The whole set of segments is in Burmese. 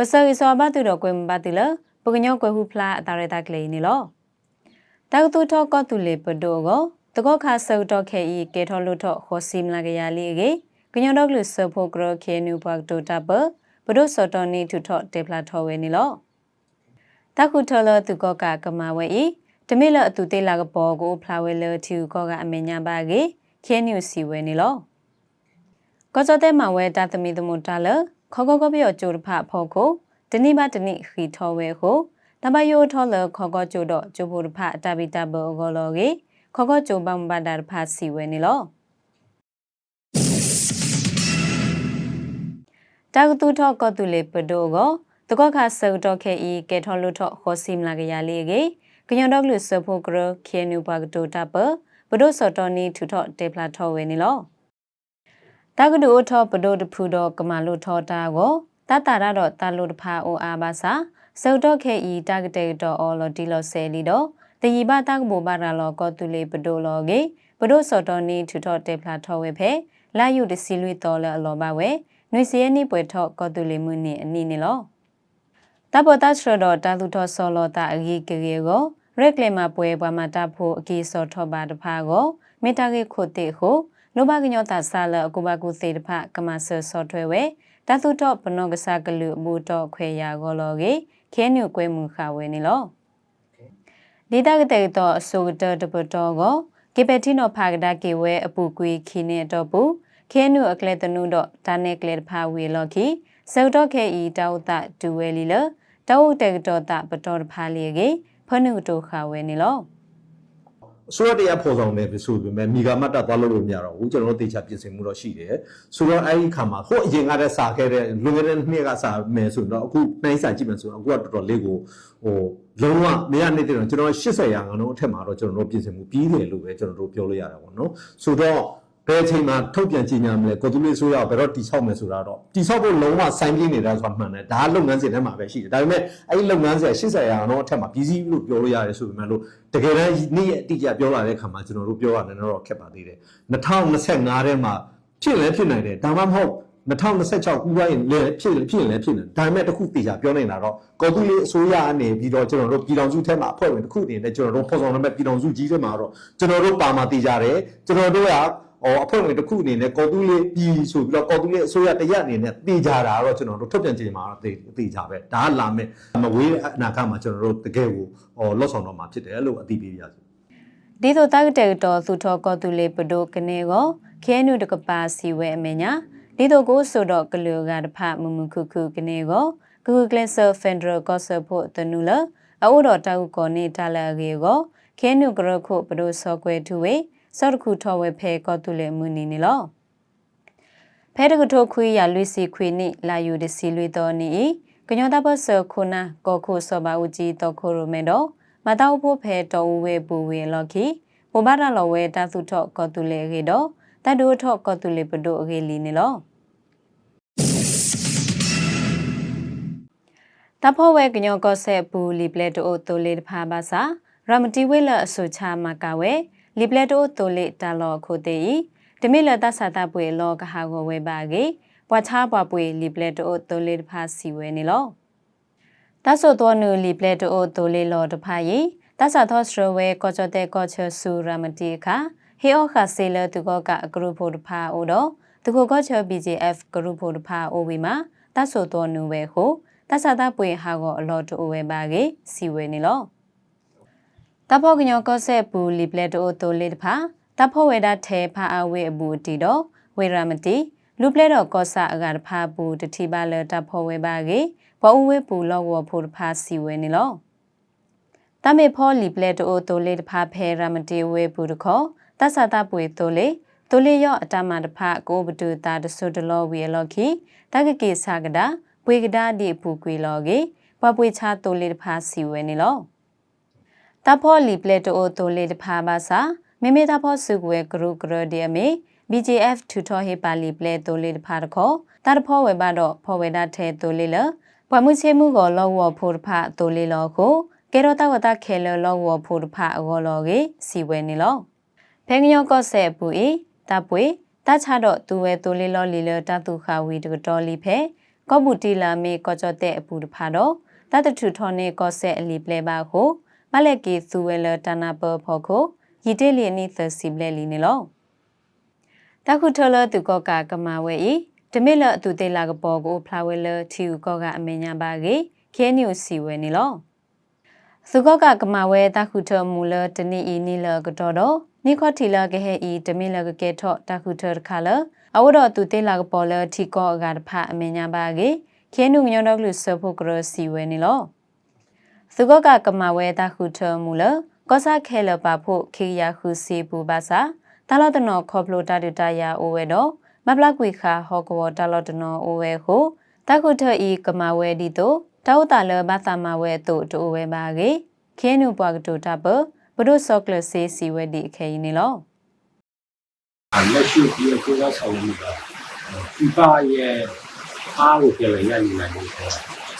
ပစောရီစောဘတ်တူတော့ကွယ်မဘတ်တူလပကညောကွယ်ဟုဖလားအတာရတာကလေးနေလောတောက်တူထောကောတူလေပဒိုကိုတကောခါဆောတော့ခဲဤကေထောလို့ထောခောစီမလာကရလီကေကညောတော့ကလဆဖို့ကရခဲနူဘတ်တိုတာပဘဒိုစောတော်နီထူထောတေဖလာထောဝဲနေလောတခုထောလသူကောကကမဝဲဤတမိလအတူတေလာကပေါ်ကိုဖလာဝဲလထူကောကအမေညာပါကေခဲနူစီဝဲနေလောကောဇတဲ့မဝဲတာသမီသမုတာလ ခေါကောကပြောကြိုတဖဖောကိုတနိမတနိခီထောဝဲကိုတဘယောထောလခေါကောကြိုတော့ကြိုဖို့တဖတပိတဘောဂောလောကေခေါကောကြိုပမ္ပတာတဖစီဝဲနေလောတာကတူထောကောတူလေပဒိုကိုတကောခါဆောတော့ခဲဤကေထောလုထောခောစီမလာကရလေးကေကညောတော့လူဆဖို့ကရခေနူဘဂတိုတာပဘဒိုစောတော်နီထူထောတေပလာထောဝဲနေလော တာကဒူထောပဒိုတဖူတော့ကမာလုထောတာကိုတတရတော့တာလုတဖာအိုအားပါစာစောတော့ခဲဤတာကတေတော့အော်လော်ဒီလော်ဆယ်လီတော့တယီဘတာကဘောဘာရာလောကောတူလေပဒိုလောကေပဒိုစောတော်နီထူထောတေပလာထောဝဲဖဲလာယုတစီလွေတော်လော်လော်ပါဝဲနွေစီယနီပွဲထောကောတူလေမှုနေအနီနေလောတပတချရတော့တာသူထောဆောလောတာအကြီးကေကေကိုရက်လေမှာပွဲပွားမှာတဖို့အကြီးစောထောပါတဖာကိုမေတာကေခုတေဟု လောဘကညောတာဆာလအကူဘကုသေတဖကမဆဆောထွဲဝဲတသုတော့ဘနောကဆာကလူဘူတော့ခွေရာကိုလောကေခဲနုကွဲမှုခဝဲနေလောဒေတာကတဲ့တော့အစိုးတတပတော်ကိုကေပတိနောဖာကဒါကေဝဲအပူကွေခီနေတော့ဘူးခဲနုအကလေတနုတော့ဒါနေကလေဖာဝေလော်ခီစေတော့ခဲဤတောက်တဒူဝဲလီလတောက်တဲ့တော့တပတော်ဖာလီကေဖနုတိုခဝဲနေလော အစိုးရတရားဖော်ဆောင်တယ်ဆိုပေမဲ့မိဂါမတ်တာသွားလို့လို့မရတော့ဘူးကျွန်တော်တို့တေချာပြင်ဆင်မှုတော့ရှိတယ်ဆိုတော့အဲ့ဒီခါမှာဟိုအရင်ကတည်းကစာခဲ့တဲ့လွန်ခဲ့တဲ့နှစ်ကစာမယ်ဆိုတော့အခုနှိုင်းစာကြည့်မယ်ဆိုတော့အခုကတော်တော်လေးကိုဟိုလုံးဝမရနေတဲ့တော့ကျွန်တော်80ရာခိုင်နှုန်းအထက်မှာတော့ကျွန်တော်တို့ပြင်ဆင်မှုပြီးတယ်လို့ပဲကျွန်တော်တို့ပြောလို့ရတာပေါ့နော်ဆိုတော့ ဘယ်အချိန်မှာထုတ်ပြန်ကြေညာမလဲကိုတူလေးဆိုရဘယ်တော့တိဆောက်မယ်ဆိုတာတော့တိဆောက်ဖို့လုံးဝစိုင်းပြင်းနေတာဆိုတာမှန်တယ်ဒါကလုပ်ငန်းစဉ်ထဲမှာပဲရှိတယ်ဒါပေမဲ့အဲ့ဒီလုပ်ငန်းစဉ်80ရာခိုင်နှုန်းအထက်မှာပြီးစီးလို့ပြောလို့ရတယ်ဆိုပေမဲ့လို့တကယ်တမ်းနေ့ရက်အတိအကျပြောလာတဲ့အခါမှာကျွန်တော်တို့ပြောရတယ်တော့ခက်ပါသေးတယ်2025ထဲမှာဖြစ်လဲဖြစ်နိုင်တယ်ဒါမှမဟုတ်2026ခုပိုင်းလည်းဖြစ်ဖြစ်လည်းဖြစ်နေဒါပေမဲ့တခုတေချာပြောနေတာတော့ကော်တူလေးအစိုးရအနေပြီးတော့ကျွန်တော်တို့ပြည်တော်စုထဲမှာအဖွဲ့ဝင်တစ်ခုအနေနဲ့ကျွန်တော်တို့ဖော်ဆောင်ရမယ့်ပြည်တော်စုကြီးထဲမှာတော့ကျွန်တော်တို့ပါမှာတေချာတယ်ကျွန်တော်တို့က ဟောအဖွဲ့ဝင်တစ်ခုအနေနဲ့ကော်တူးလေးပြည်ဆိုပြီးတော့ကော်တူးလေးအစိုးရတရက်အနေနဲ့တေချာတာတော့ကျွန်တော်တို့ထုတ်ပြန်ကြေညာမှာတော့တေတေချာပဲဒါကလာမယ်မဝေးအနာဂတ်မှာကျွန်တော်တို့တကယ်ကိုဟောလော့ဆောင်တော့မှာဖြစ်တယ်လို့အသိပေးပြရစီဒီတို့တက်တဲ့တော်သူထောကောတူလေးပဒိုကနေကိုခဲနုတကပါစီဝဲအမညာဒီတို့ကိုဆိုတော့ကလူကတဖမမခုခုကနေကိုဂူဂလဆာဖန်ဒရကောဆာဖို့တနူလအိုတော်တောက်ကိုနေတာလာကေကိုခဲနုကရခုပဒိုဆော့ကွဲထူဝေ စောတခုထောဝဲဖဲကောတူလေမူနီနီလောဖဲတကထိုခွေးရလွေစီခွေနိလာယူဒစီလွေတော်နီကညောတဘဆခုနာကောခုစောပါဦးကြီးတော်ခိုရိုမဲတော့မတောက်ဖို့ဖဲတော်ဝဲပူဝဲလော်ခီဘဘာရလော်ဝဲတသုထော့ကောတူလေကေတော့တတ်ဒိုထော့ကောတူလေပဒိုအကေလီနီလောတဖို့ဝဲကညောကောဆက်ပူလီပလက်တိုတိုလေတဖာပါစာရမတီဝဲလအဆူချမကဝဲ လီပလက်တိုတိုလေတာလော်ခိုတေဤတမိလတဆာတပွေလောကဟာကိုဝဲပါကေပွာချာပွားပွေလီပလက်တိုတိုလေတဖာစီဝဲနေလောတဆောတော်နူလီပလက်တိုတိုလေလောတဖာယီတဆာသောစရဝဲကောချတဲ့ကောချဆူရမတီခာဟေအောခါဆေလသူကောကအဂရုဖို့တဖာအိုတော့သူကောကောချ BJF ဂရုဖို့တဖာအိုဝီမှာတဆောတော်နူဝဲဟုတဆာတပွေဟာကိုအလောတိုဝဲပါကေစီဝဲနေလော တဖောကညောကောဆက်ပူလီပလက်တိုတိုလေးတဖာတဖောဝဲတာထဲဖာအဝဲအဘူးတီတော့ဝေရမတီလူပလက်တော့ကောဆာအကတဖာပူတတိပါလတဖောဝဲပါကေဘောဦးဝဲပူလောဝဖို့တဖာစီဝဲနေလောတမေဖောလီပလက်တိုတိုလေးတဖာဖဲရမတီဝဲပူတခောတဆာတပွေတိုလေးတိုလေးရော့အတမတဖာကိုဘတူတာတဆုတလောဝီလော်ခီတကကေဆာကဒါပွေကဒါဒီပူကွေလော်ကေပပွေချာတိုလေးတဖာစီဝဲနေလော တဖောလီပလက်တိုတိုလေးတဖာပါစာမေမေတဖောစုကွယ်ဂရုဂရဒီအမေ BJF ထူထောဟေပါလီပလက်တိုလေးတဖာတခောတတဖောဝဲပါတော့ဖောဝဲတာထဲတိုလေးလဘွာမှုချေမှုကိုလောဝဖို့တဖာတိုလေးလောကိုကဲတော့တဝတာခဲလလောဝဖို့တဖာအကောလောကေစီဝဲနေလောဖဲငယောကော့ဆက်ပူဤတပွေတချတော့သူဝဲတိုလေးလောလီလတတုခဝီတကတော်လီဖဲကောဘူတီလာမေကောကြတဲ့အပူတဖာတော့တတထူထောနေကောဆက်အလီပလဲပါကို မလက်ကီသူဝဲလတနာပဖို့ကိုယီတေလီနီသစီပလဲလီနေလောတခုထလသူကောကကမာဝဲဤတမိလအတူတေလာကပေါ်ကိုဖလာဝဲလထီကောကအမေညာပါကေခဲညိုစီဝဲနေလောသုကောကကမာဝဲတခုထမူလတနီဤနီလကတော့တော့နိခောထီလာကဟဲဤတမိလကကဲထော့တခုထခါလအဝတော်သူတေလာကပေါ်လထီကောအကတဖအမေညာပါကေခဲနုညောတော့လူဆဖို့ကရစီဝဲနေလော သုကောကကမာဝဲတခုထမူလကောစာခဲလပါဖို့ခေရခုစီပူပါစာတလောတနောခေါပလိုတာဒူတာယာအိုဝဲတော့မပလကွေခါဟောကဝတလောတနောအိုဝဲကိုတခုထဤကမာဝဲဒီတော့တောတာလဘသမဝဲတို့တိုဝဲပါကေခဲနုပွားကတိုတာပဘဒုဆော့ကလစီစီဝဲဒီအခဲရင်နေလောလက်ရှိဒီကိုယ်ကဆောင်မှုကဒီပါရဲ့အားကိုပြန်လည်ရယူနိုင်ဖို့ဆို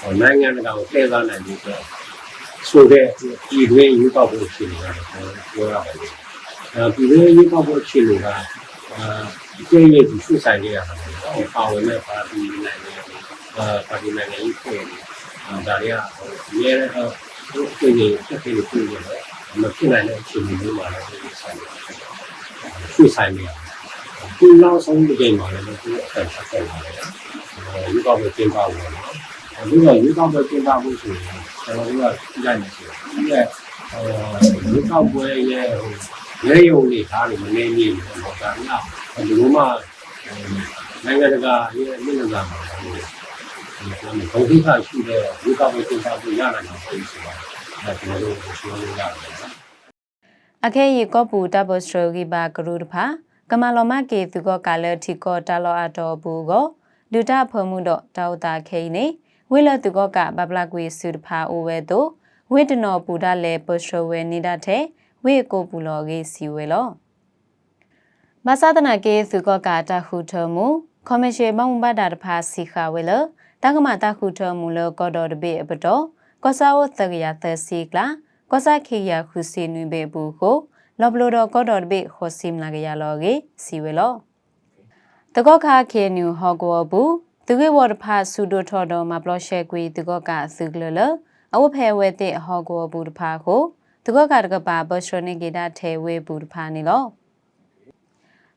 တော့နိုင်ငံတကာကိုတည်သားနိုင်ဖို့ဆိုတဲ့ ဒီတွင်းယူပေါက်ဖို့ရှိနေတာကိုပြောရပါတယ်။အဲဒီတွင်းယူပေါက်ဖို့ရှိနေတာအဲဒီကျင်းရဲ့ဒီစုဆိုင်လေးရတယ်။ပါဝင်တဲ့ပါတီနိုင်ငံအာပါတီနိုင်ငံကြီးဖွဲ့နေဒါတွေကဒီရဲတော့ဒီနေ့ဆက်ပြီးပြည်နေတယ်။မဖြစ်နိုင်တဲ့အခြေအနေမျိုးမှာလည်းဒီဆိုင်စုဆိုင်နေရတယ်။ဒီနောက်ဆုံးဒီချိန်မှာလည်းဒီအဆက်ဆက်ဆက်လာတယ်။ယူပေါက်ဖို့ကျင်းပဖို့နော်။ အခုတော့ယူပေါက်ဖို့ကျင်းပဖို့ဆိုရင်ကျွန်တော်တို့ကကြည့်လိုက်နေဆိုဒီကအဲယူပေါက်ပွဲရဲ့ဟိုရဲယုံနေသားနေမနေနေဘူးပေါ့ဒါကဒီလိုမှနိုင်ငံတကာရဲ့မြင့်မြတ်မှာဒီဘုံခိခရှိတဲ့ယူပေါက်ဖို့ကျင်းပဖို့ရနိုင်မှာဖြစ်ဆိုတာဒါကျွန်တော်တို့ပြောလို့ရတယ်နော်အခဲရီကောပူတဘစထရဂီဘာကရုတဖာကမလောမကေသူကကလတီကောတလောအတော်ဘူးကိုဒုတာဖမှုတော့တောက်တာခိနေ ဝိလသူကကဘပလကွေစုတဖာအိုဝဲတို့ဝိတနောပူဒလေပစထဝဲနေတာတဲ့ဝိကိုပူလောကေစီဝဲလောမသဒနာကေသူကကတခုထမှုကော်မရှင်မမဘတာတဖာစီခဝဲလတကမတခုထမှုလောကောတော်တပိအပတော်ကောစာဝတကရသစီကလာကောစာခေရခုစီနွေဘေဘူးကိုလောဘလိုတော့ကောတော်တပိခောစီမလာကရလောကေစီဝဲလောတကောခါခေနူဟောကောဘူး သူကေဝတ်ဖာဆူဒိုထော်တော်မှာဘလော့ရှဲကွေသူကောကသုကလလအဝဖဲဝဲတဲ့ဟောကောဘူးတဖာကိုသူကောကတကပါဘော့စထရနိကေတာထဲဝဲဘူးတဖာနေလော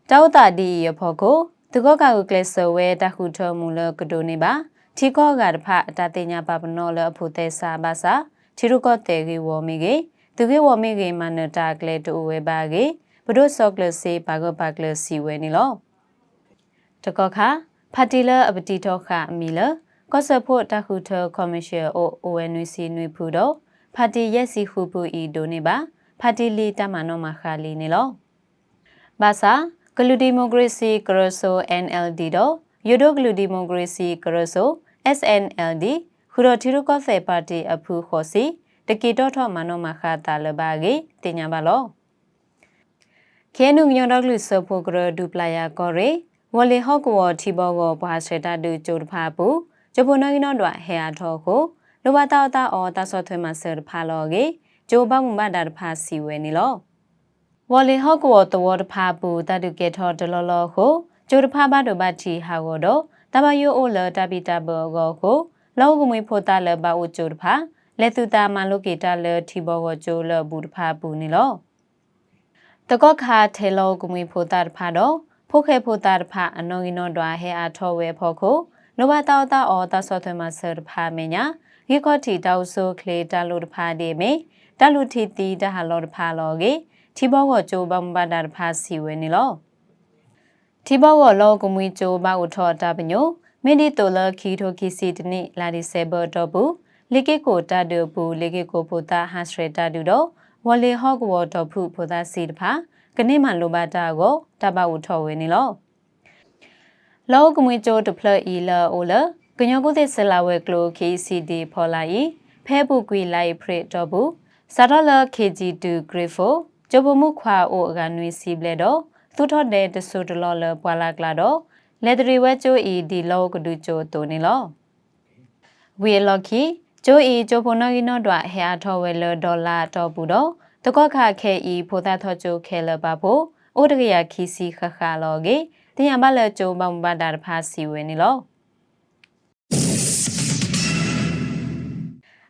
တောက်တာဒီရဖို့ကိုသူကောကကိုကလဆဝဲတခုထော်မူလကဒိုနေပါထီကောကတဖအတတိညာပပနောလအဖို့တဲ့စာပါစာချီရုကောတေဂီဝမီကေသူကေဝမီကေမနတာကလေတူဝဲပါကေဘဒုဆော့ကလစီဘာဂဘကလစီဝဲနီလောတကောခါ ဖာတီလာအပတိတော့ခအမီလကောဆဖို့တခုထကော်မရှင်အို ONC နွေဖူတော့ဖာတီရက်စီခုပူဤဒိုနေပါဖာတီလီတမနောမခါလီနေလောဘာသာဂလူဒီမိုကရေစီကရဆို NLD တော့ယူဒိုဂလူဒီမိုကရေစီကရဆို SNLD ခူရထီရုကောဆေပါတီအဖူခေါ်စီတကီတော့ထော့မနောမခါတာလဘာဂေတင်ညာပါလောခဲနုညောတော့လူဆဖို့ကရဒူပလာယာကောရေ ဝလီဟော့ကဝတီဘောကိုဘာရှေတာတူဂျိုတဖာပူဂျပနဂီနောတော့ဟဲအားထောကိုလိုဘာတာတာအော်တာဆော့ထွဲမှာဆရဖာလောကေဂျိုဘမှုမတာတဖာစီဝဲနေလောဝလီဟော့ကဝတဝတဖာပူတတုကေထောဒလောလောကိုဂျိုတဖာဘတ်တို့ဘတ်တီဟာကိုတော့တဘယိုအိုလတပီတာဘောကိုကိုလောကမွေဖိုတာလဘအိုဂျိုတဖာလက်သူတာမလုကေတာလတီဘောကိုဂျိုလဘူးတဖာပူနေလောတကောခါထေလောကမွေဖိုတာတဖာတော့ ဖိုခဲဖိုတာတဖအနော်ဂီနော်ဒွာဟဲအားထောဝဲဖို့ခုနိုဘတာတာအောတာဆော့ထွဲမှာဆရဖာမညာဂီကောတီတောက်ဆိုကလေတာလိုတဖာဒီမေတလူတီတီတဟာလောတဖာလောကေတီဘောကိုဂျိုဘမ်ဘာတာတဖာစီဝဲနေလောတီဘောကိုလောကမွေဂျိုဘာဥထောတာပညိုမင်းဒီတိုလခီထိုခီစီတနိလာဒီဆေဘောတော့ဘူးလေကေကိုတာဒူဘူးလေကေကိုဖိုတာဟတ်စရတာဒူတော့ဝလေဟော့ကဝတော့ဖုဖိုတာစီတဖာ ကနေ့မှလိုပါတာကိုတပဝထော်ဝဲနေလောလောကမွေချိုတဖလအီလာအိုလာကညောကုသဆလာဝဲကလို KCD ဖော်လာဤဖဲပုကွေလိုက်ဖရတော့ဘူးစာတော့လ KG2 Grifo ဂျပမှုခွာအိုအကနွေစီဘလက်တော့သူထော့တဲ့တဆူတလော်လပွာလာကလာတော့လက်တရီဝဲချိုဤဒီလောကဒူချိုတိုနေလောဝီလော်ခီကျိုးဤကျိုးဖုန်နဂီနော့ဒွဟဲအထော်ဝဲလဒေါ်လာတော့ဘူးတော့ တကောခခဲဤဖိုသာထောချိုခဲလပါဖို့အိုတကရခီစီခခလောကေတင်ရပါလေကျိုးမောင်ပါတာဖာစီဝဲနေလော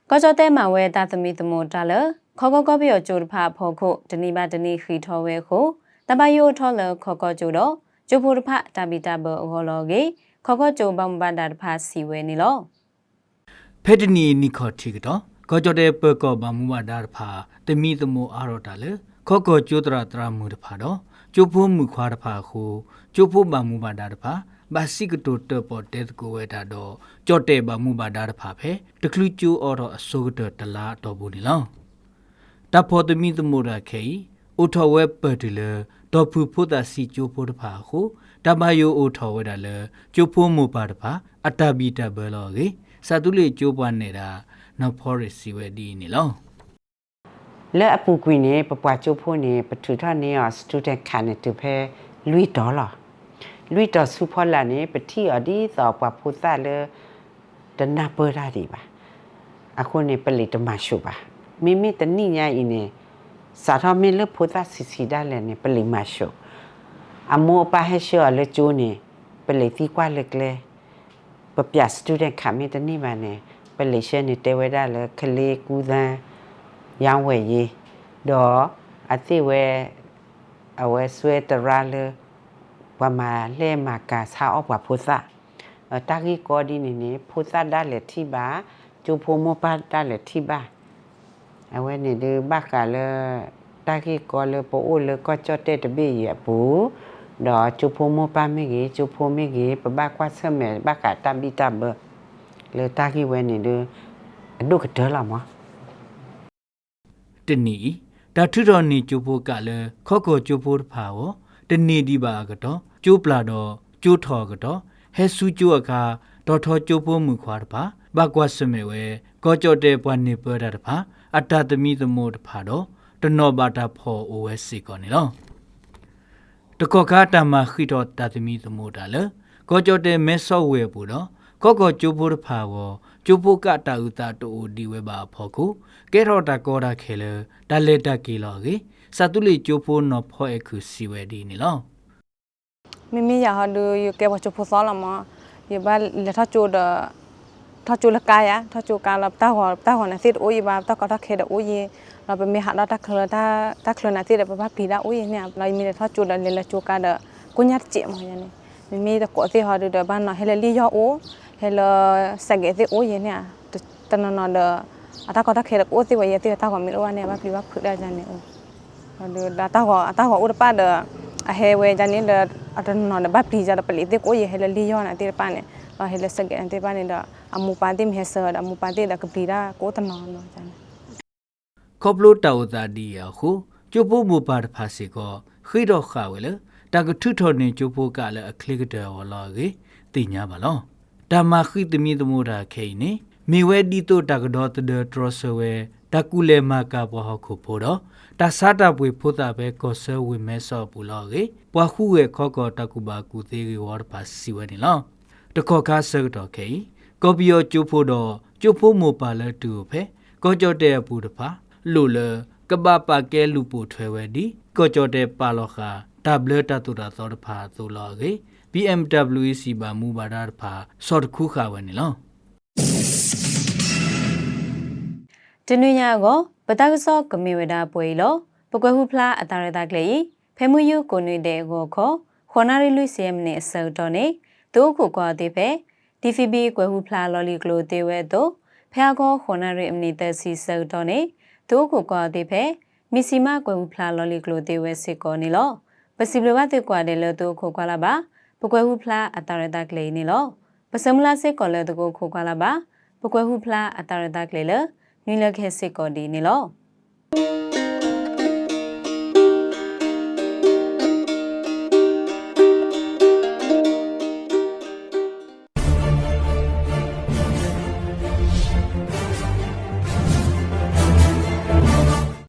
ကောကြောတဲ့မှာဝဲတာသမီသမုတာလခေါကောကောပြောကျိုးတဖဖောခုတနိပါတနိခီထောဝဲခုတပယိုထောလခေါကောကျိုးတော့ကျိုးဖို့တဖတာဘီတာဘောဟောလောကေခေါကောကျိုးဘောင်ပန်တာတဖစီဝဲနေလောဖက်တနီနီခေါ်တီကတော့ ကောကြတဲ့ပကောဘာမူဝဒါဖာတမီတမိုအာရတာလေခောကောကျိုတရာတရာမူတဖာတော့ကျိုးဖို့မူခွာတဖာခုကျိုးဖို့ဘာမူဘာဒါတဖာဘာစီကတိုတပေါ်တဲ့ကိုဝဲတာတော့ကြော့တဲ့ဘာမူဘာဒါတဖာဖဲတကလူကျိုးအော်တော့အစိုးကတလာတော့ဘူးနီလောတဖို့တမီတမိုရာခေအိုထော်ဝဲပတ်တလေတော့ဖူဖို့တာစီကျိုးဖို့တဖာခုတမယိုအိုထော်ဝဲတာလေကျိုးဖို့မူပါတဖာအတဘီတဘလောကေစာတုလေကျိုးပွားနေတာ နောက်ဖောရစီဝဲဒီနီလောလဲအပူကွီနေပပွားချိုဖို့နေပထူထနေရစတူဒင့်ကန်တူဖဲလူဒေါ်လာလူဒေါ်စုဖောလာနေပတိအဒီသောပပူသလဲတနာပရာဒီပါအခုနေပလီတမရှိပါမိမိတနိညာအင်းနေစာထမင်းလဖူသစီစီဒါလဲနေပလီမရှိအမောပါဟရှောလဲကျိုးနေပလီတီကွာလက်ကလဲပပြစတူဒင့်ခမင်းတနိပါနေ ပလီရှဲနေတဲဝဲဒါလဲခလေးကူသန်းရောင်းဝယ်ရေးတော့အသိဝဲအဝဲဆွဲတရလဝမလဲမကာစာအပဖုသတာဂီကောဒီနေနေဖုသဒါလက်တိပါကျူဖိုမပါဒါလက်တိပါအဝဲနေဒီဘကလတာဂီကောလပိုအိုလကောချတဲ့တပိရပူတော့ကျူဖိုမပါမေကြီးကျူဖိုမေကြီးပဘကွာဆမဲဘကတဘီတဘ လေတာဂီဝဲနေဒီအဒုကဒလာမတနီဒါထုတော်နီကျိုးဖို့ကလည်းခော့ကောကျိုးဖို့တဖာဝတနီဒီပါကတော့ကျိုးပလာတော့ကျိုးထော်ကတော့ဟဲဆူကျိုးအခါဒေါ်ထော်ကျိုးဖို့မူခွာတဖာဘကွာစမေဝဲကောကြော့တဲ့ပွားနေပရတဖာအတ္တသမီသမို့တဖာတော့တနောဘာတာဖော် OS ကောနေလောတကောကာတမခိတော်တသမီသမို့တာလေကောကြော့တဲ့မဲဆော့ဝဲပူတော့ ကောကောကျိုးဖို့တဖာဝကျိုးဖို့ကတာဥတာတူဒီဝဲပါဖော်ခုကဲတော့တကောတာခဲလေတလက်တကီလောကေစတုလီကျိုးဖို့နော်ဖော်အခုစီဝဲဒီနေလော မိမိရဟာလူရကဲဝချဖို့စောလမရပါလက်ထချိုဒထချိုလကာယထချိုကာလတာဟောတာဟောနစစ်အိုယဘာတာကတာခဲဒအိုယเราไปมีหาเราตะเคลตาตะเคลนาที่ได้ปะปีละโอ้ยเนี่ยเรามีแต่ทอดจุดเลยละจูกาเดกุญญาเจมอย่างนี้มีมีแต่กอที่ฮอดเดบ้านเนาะเฮลลี่ยอโอเฮลสเกติโอ้ยเนี่ยตนนอเดอ ဟဲလိုစက်ကေသေးအိုးရင်နဲ့တနနော်တော့အတကောတခဲတော့အိုးသေးဝရဲ့သေးတကောမီလိုဝနဲ့ဘာပြပါခွေလာကြနေအိုးဟလိုလာတကောအတကောအိုးတပါတော့အဟဲဝဲကြနေတော့အတနော်တော့ဘာပြကြတော့ပလေသေးကိုရဲ့ဟဲလိုလီယောနဲ့သေးပါနဲ့ဘာဟဲလိုစက်ကေသေးပါနဲ့တော့အမူပါတိမဟဲဆောအမူပါတိတော့ကပြတာကိုတနော်တော့ကြနေခေါပလိုတောက်တာဒီယခုကျုပ်ဖို့မူပါတဖာစီကောခိတော့ခါဝဲလေတကထုထော်နေကျုပ်ဖို့ကလည်းအခလစ်ကတော်လော်ကြီးတင်ညာပါလော တမခိတမီတမိုရာခိနေမေဝဲဒီတိုတကတော်တဒထရဆဝဲတကူလေမကဘဟခုဖို့တော့တဆာတာပွေဖို့တာပဲကောဆဝေမဲဆော့ပူလောကေပွားခုရဲ့ခောကောတကူပါကူသေးကေဝါပါစီဝဲနေလောတခောကားဆော့တော့ခေကောပီယောကျိုးဖို့တော့ကျိုးဖို့မူပါလဲတူဖဲကောကြော့တဲ့ပူတဖာလို့လကပပကဲလူပိုထွဲဝဲဒီကောကြောတဲ့ပါလောခာ တဘလတတူတာသောတဖာသို့လောကေ BMW စီပါမူပါတာတဖာစော့တခုခါဝဲနေလောတနွေညကိုပတကစောကမေဝဒပွေလောပကွယ်ဟုဖလားအတာရတာကလေးဖဲမှုယုကိုနေတဲ့ကိုခေါ်ခေါနာရီလူစီယမ်နဲ့ဆော်တော်နေသူကိုကွာသေးပဲ DFB ကွယ်ဟုဖလားလော်လီကလိုတေဝဲတော့ဖဲကောခေါနာရီအမနေတဲ့စီဆော်တော်နေသူကိုကွာသေးပဲမီစီမကွယ်ဟုဖလားလော်လီကလိုတေဝဲစစ်ကောနေလော ပစီဘလဘတ်ကွာတယ်လို့သူကိုကွာလာပါပကွယ်ဟုဖလားအတာရတာကလေးနေလောပစမလာစစ်ကောလဲသူကိုကိုကွာလာပါပကွယ်ဟုဖလားအတာရတာကလေးလေနီလခဲစစ်ကောဒီနေလော